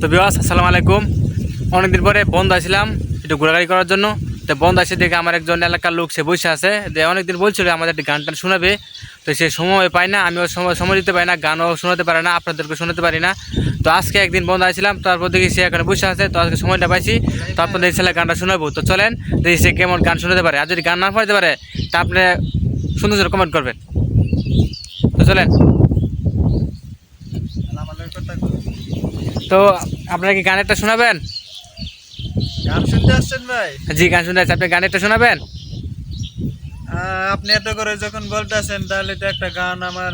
তো বিবাস আসসালামু আলাইকুম। অনেকদিন পরে বন্ধ আসছিলাম একটু ঘোরাঘুরি করার জন্য। তো বন্ধ আসে দেখে আমার একজন এলাকার লোক, সে বসে আছে। যে অনেকদিন বলছিল আমাদের একটি গান টান শোনাবে। তো সে সময় পায় না, আমিও সময় সময় দিতে পারি না, গানও শোনাতে পারে না আপনাদেরকে শোনাতে পারি না। তো আজকে একদিন বন্ধ আসছিলাম তারপর দেখি সে এখানে বসে আছে। তো আজকে সময়টা পাইছি। তো আপনাদের ছেলে গানটা শোনাবো। তো চলেন, দেখি সে কেমন গান শোনাতে পারে। আর যদি গান না পারতে পারে, তা আপনি সুন্দর সুন্দর কমেন্ট করবেন। তো চলেন। তো আপনারা কি গান একটা শোনাবেন? গান শুনতে আসছেন ভাই? জি গান শুনতে চাচ্ছি। আপনি গান একটা শোনাবেন? আপনি এত করে যখন বলতেছেন তাহলে তো একটা গান আমার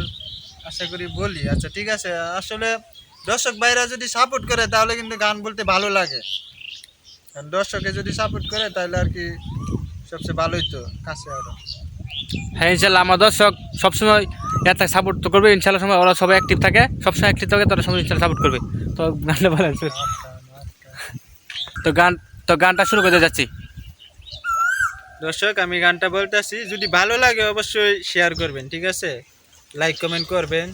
আশা করি বলি। আচ্ছা ঠিক আছে। আসলে দর্শক ভাইরা যদি সাপোর্ট করে তাহলে কিন্তু গান বলতে ভালো লাগে। কারণ দর্শকে যদি সাপোর্ট করে তাহলে আর কি সবচেয়ে ভালোই তো। কাছে আরও। হ্যাঁ ইনশাল্লাহ। আমার দর্শক সবসময় এত সাপোর্ট তো করবে ইনশাল্লাহ সময় ওরা সবাই অ্যাক্টিভ থাকে সবসময় অ্যাক্টিভ থাকে তারা সবাই ইনশাল্লাহ সাপোর্ট করবে। তো গানটা বলেন তো গান তো গানটা শুরু করতে যাচ্ছি। দর্শক আমি গানটা বলতেছি যদি ভালো লাগে অবশ্যই শেয়ার করবেন ঠিক আছে? লাইক কমেন্ট করবেন।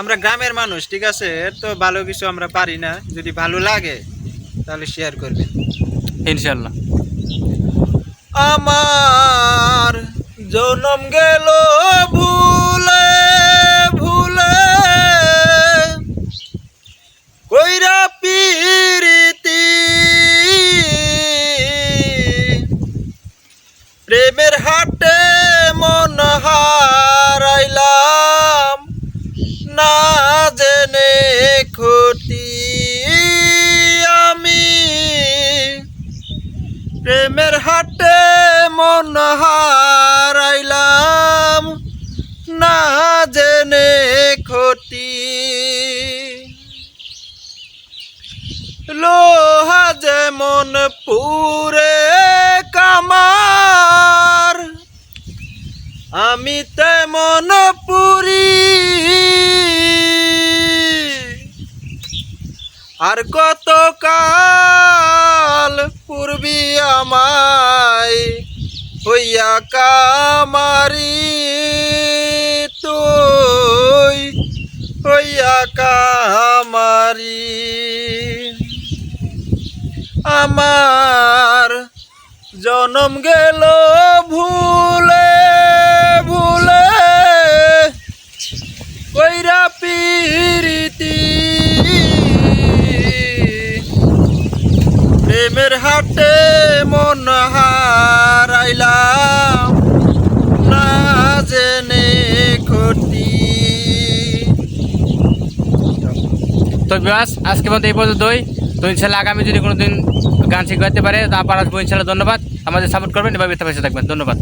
আমরা গ্রামের মানুষ ঠিক আছে? তো ভালো কিছু আমরা পারি না যদি ভালো লাগে তাহলে শেয়ার করবেন। ইনশাল্লাহ। আমার জনম গেল প্রেমের হাটে মন হারাইলাম, না জেনে ক্ষতি। লোহা যেমন পুরে কামার, আমি তেমন পুরি। আর কত কাল পূর্বি আমায় হইয়া কামারি তুই হইয়া কামারি। আমার জনম গেল ভুলে হাটে মন হারাইলাম। না জেনে ক্ষতি। তো বিবাস আজকে মতো এই পর্যন্তই। তো ইনশাল্লাহ আগামী যদি কোনো দিন গান শিখতে পারে, তা আপনার বই ইনশাল্লাহ ধন্যবাদ। আমাদের সাপোর্ট করবেন, এভাবে থাকবেন। ধন্যবাদ।